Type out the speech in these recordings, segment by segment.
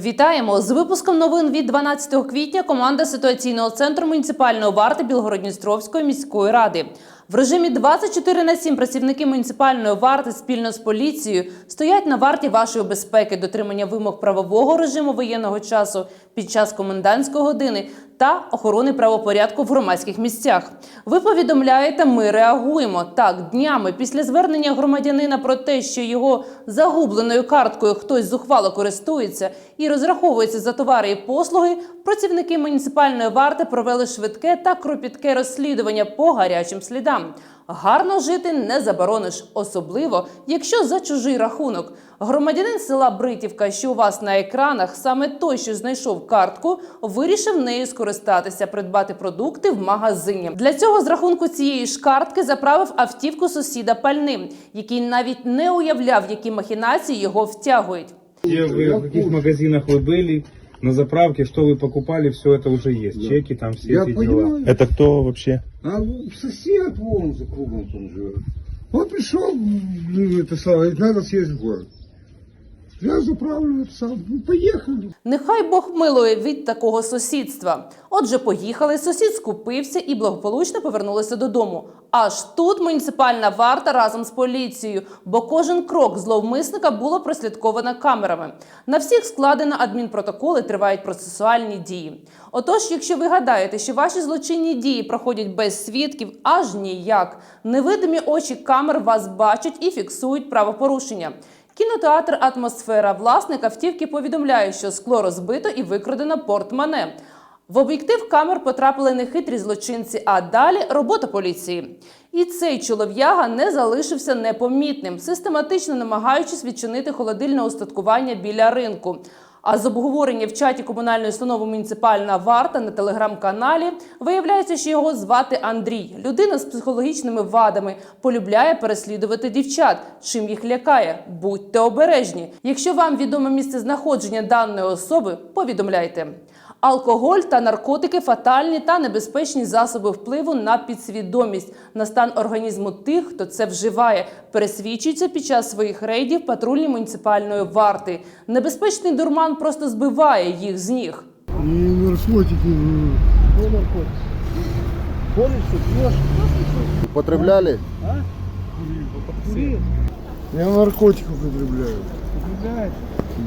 Вітаємо з випуском новин від 12 квітня. Команда ситуаційного центру муніципальної варти Білгородністровської міської ради. В режимі 24 на 7 працівники муніципальної варти спільно з поліцією стоять на варті вашої безпеки, дотримання вимог правового режиму воєнного часу під час комендантської години та охорони правопорядку в громадських місцях. Ви повідомляєте, ми реагуємо. Так, днями після звернення громадянина про те, що його загубленою карткою хтось зухвало користується і розраховується за товари і послуги, працівники муніципальної варти провели швидке та кропітке розслідування по гарячим слідам Гарно жити не заборониш, особливо якщо за чужий рахунок. Громадянин села Бритівка, що у вас на екранах, саме той, що знайшов картку, вирішив нею скористатися, придбати продукти в магазині. Для цього з рахунку цієї ж картки заправив автівку сусіда пальним, який навіть не уявляв, які махінації його втягують. Где вы, в каких магазинах вы были, на заправке, что вы покупали, все это уже есть. Чеки там, все Я эти дела. понимаю. Это кто вообще? А сосед вон за кругом там живет. Он пришел, ну, это самое, говорит, надо съездить в город. Я заправлю самое, ну, поехали. Нехай Бог милує від такого сусідства. Отже, поїхали, сусід скупився і благополучно повернулися додому. Аж тут муніципальна варта разом з поліцією, бо кожен крок зловмисника було прослідковано камерами. На всіх складено адмінпротоколи, тривають процесуальні дії. Отож, якщо ви гадаєте, що ваші злочинні дії проходять без свідків, аж ніяк. Невидимі очі камер вас бачать і фіксують правопорушення. Кінотеатр Атмосфера власник автівки повідомляє, що скло розбито і викрадено портмоне. В об'єктив камер потрапили нехитрі злочинці, а далі робота поліції. І цей чолов'яга не залишився непомітним, систематично намагаючись відчинити холодильне устаткування біля ринку. А з обговорення в чаті комунальної установи муніципальна варта на телеграм-каналі виявляється, що його звати Андрій. Людина з психологічними вадами полюбляє переслідувати дівчат. Чим їх лякає? Будьте обережні. Якщо вам відоме місце знаходження даної особи, повідомляйте. Алкоголь та наркотики фатальні та небезпечні засоби впливу на підсвідомість, на стан організму тих, хто це вживає, пересвідчується під час своїх рейдів патрульні муніципальної варти. Небезпечний дурман просто збиває їх з ніг. Наркотики. Употребляли? Я наркотик употребляю.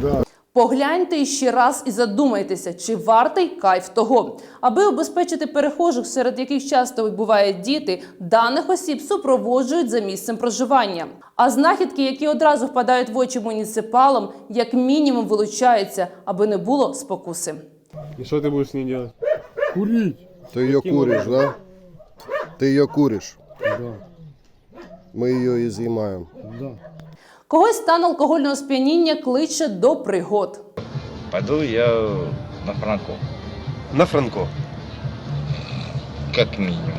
Да. Погляньте іще раз і задумайтеся, чи вартий кайф того. Аби обезпечити перехожих, серед яких часто бувають діти, даних осіб супроводжують за місцем проживання. А знахідки, які одразу впадають в очі муніципалам, як мінімум вилучаються, аби не було спокуси. И что ты будешь с ней делать? Курить. Ты ее куришь, да? Ты ее куришь. Да. Мы ее изъимаем. Да. Когось стан алкогольного сп'яніння кличе до пригод. Пойду я на Франко, На Франко. как минимум.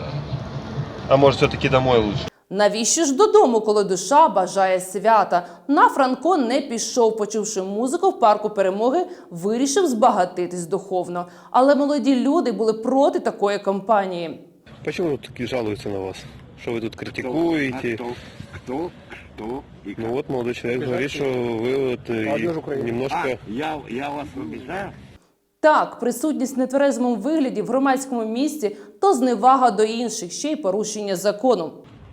А может все-таки домой лучше? Навіщо ж додому, коли душа бажає свята? На Франко не пішов, почувши музику в парку перемоги, вирішив збагатитись духовно. Але молоді люди були проти такої кампанії. Почему вот такие жалуются на вас? Что вы тут критикуете? Кто? Кто? Кто? И Ну вот молодой человек говорит, что вы вот э, и немножко... А, я, я вас обижаю? Так, присутність в нетверезому вигляді в громадському місці то зневага до інших, ще й порушення закону.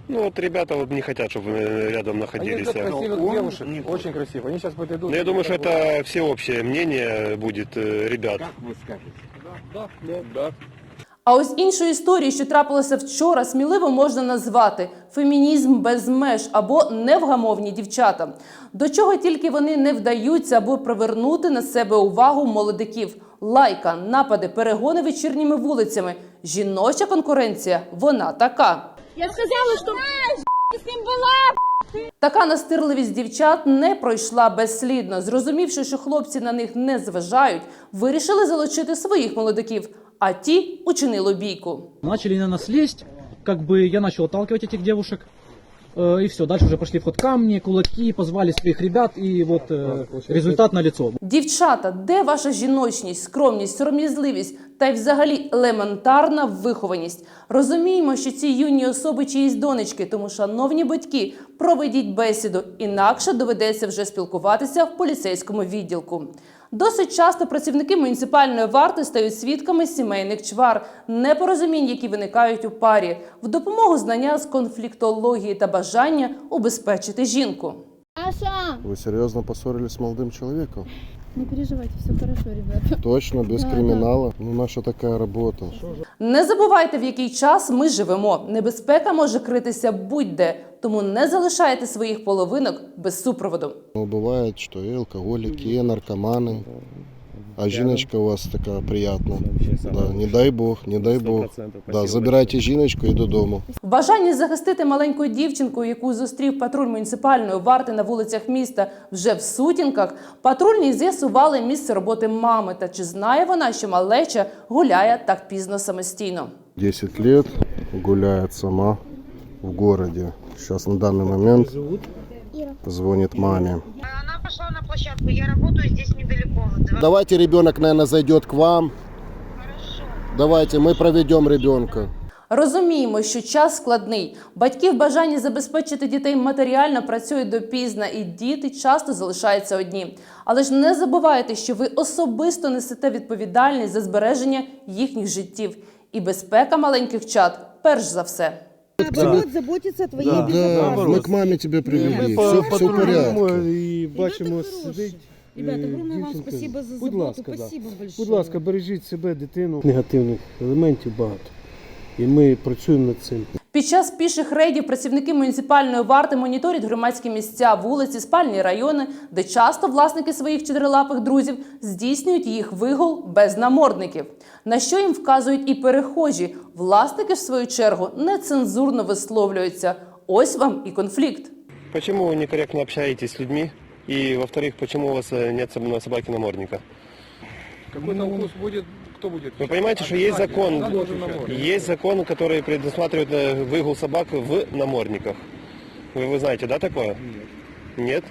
Ну вот ребята вот не хотят, чтобы вы рядом находились. а. красивых Он девушек, не очень красиво. Они сейчас подойдут. Но я думаю, что это всеобщее мнение будет э, ребят. Как вы скажете? Да, да, да. А ось іншу історію, що трапилося вчора, сміливо можна назвати фемінізм без меж або невгамовні дівчата. До чого тільки вони не вдаються, аби привернути на себе увагу молодиків. Лайка, напади, перегони вечірніми вулицями. Жіноча конкуренція вона така. Я сказала, что с ним была. Така настирливість дівчат не пройшла безслідно. Зрозумівши, що хлопці на них не зважають, вирішили залучити своїх молодиків, а ті учинили бійку. Начали на нас лезть, как бы я начал отталкивать этих девушек. э, И все, дальше уже пошли в ход камни, кулаки, позвали своих ребят, и вот э, результат на лицо. Дівчата, де ваша жіночність, скромність, сором'язливість та й взагалі елементарна вихованість? Розуміємо, що ці юні особи чиїсь донечки, тому, шановні батьки, проведіть бесіду, інакше доведеться вже спілкуватися в поліцейському відділку. Досить часто працівники муніципальної варти стають свідками сімейних чвар, непорозумінь, які виникають у парі, в допомогу знання з конфліктології та бажання убезпечити жінку. Аша! Ви серйозно поссорились з молодим человеком? Не переживайте, все хорошо, ребята. Точно, без Да, криминала? Ну, наша така робота. Не забувайте, в який час ми живемо. Небезпека може критися будь-де, тому не залишайте своїх половинок без супроводу. Ну, буває, що і алкоголіки, і наркоманы. А жиночка у вас такая приятная. Да, не дай бог, не дай бог. Да, забирайте жиночку и до дому. В бажанні захистити маленьку дівчинку, яку зустрів патруль муніципальної варти на вулицях міста вже в сутінках, патрульні з'ясували місце роботи мами та чи знає вона, що малеча гуляє так пізно самостійно. 10 лет, гуляет сама в городе. Сейчас на данный момент звонит маме. Она пошла на площадку. Я работаю здесь недалеко. Два- Давайте ребенок, наверное, зайдет к вам. Хорошо. Давайте, мы проведем ребенка. Розуміємо, що час складний. Батьки в бажанні забезпечити дітей матеріально працюють допізна, і діти часто залишаються одні. Але ж не забувайте, що ви особисто несете відповідальність за збереження їхніх життів. І безпека маленьких чад перш за все. Будет заботиться о твоей Да, безопасности. мы к маме тебя привели. все, все в порядке. і бачимо сидить. Ребята, огромное вам дівчинка. спасибо за Будь заботу. ласка, да. спасибо большое. Будь ласка, бережіть себе, дитину. Негативних елементів багато. І ми працюємо над цим. Під час піших рейдів працівники муніципальної варти моніторять громадські місця, вулиці, спальні райони, де часто власники своїх чотирилапих друзів здійснюють їх вигул без намордників. На що їм вказують і перехожі. Власники, в свою чергу, нецензурно висловлюються. Ось вам і конфлікт. Почему вы некорректно общаетесь с людьми? И, во-вторых, почему у вас э, нет соб- собаки намордника? Какой-то укус будет, кто будет? Вы понимаете, что есть закон, есть закон, который предусматривает э, выгул собак в намордниках. Вы, вы знаете, да, такое? Нет.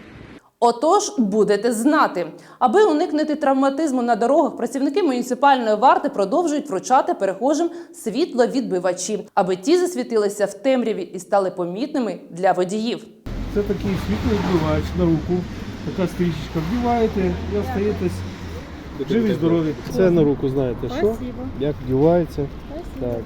Отож, будете знати, аби уникнути травматизму на дорогах, працівники муніципальної варти продовжують вручати перехожим світловідбивачі, аби ті засвітилися в темряві і стали помітними для водіїв. Це такий світловідбивач на руку. Така стрічечка вдіваєте і остаєтесь живі, здорові. Це на руку знаєте що? Як вдівається. Так.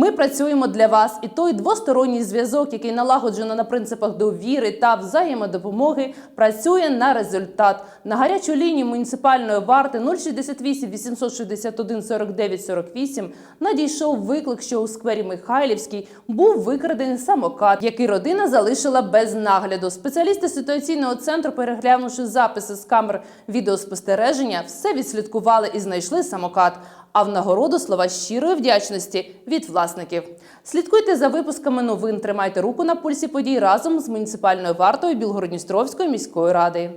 Ми працюємо для вас, і той двосторонній зв'язок, який налагоджено на принципах довіри та взаємодопомоги, працює на результат. На гарячу лінію муніципальної варти 068 861 49 48 надійшов виклик, що у сквері Михайлівський був викрадений самокат, який родина залишила без нагляду. Спеціалісти ситуаційного центру, переглянувши записи з камер відеоспостереження, все відслідкували і знайшли самокат. А в нагороду слова щирої вдячності від власників. Слідкуйте за випусками новин. Тримайте руку на пульсі подій разом з муніципальною вартою Білгородністровської міської ради.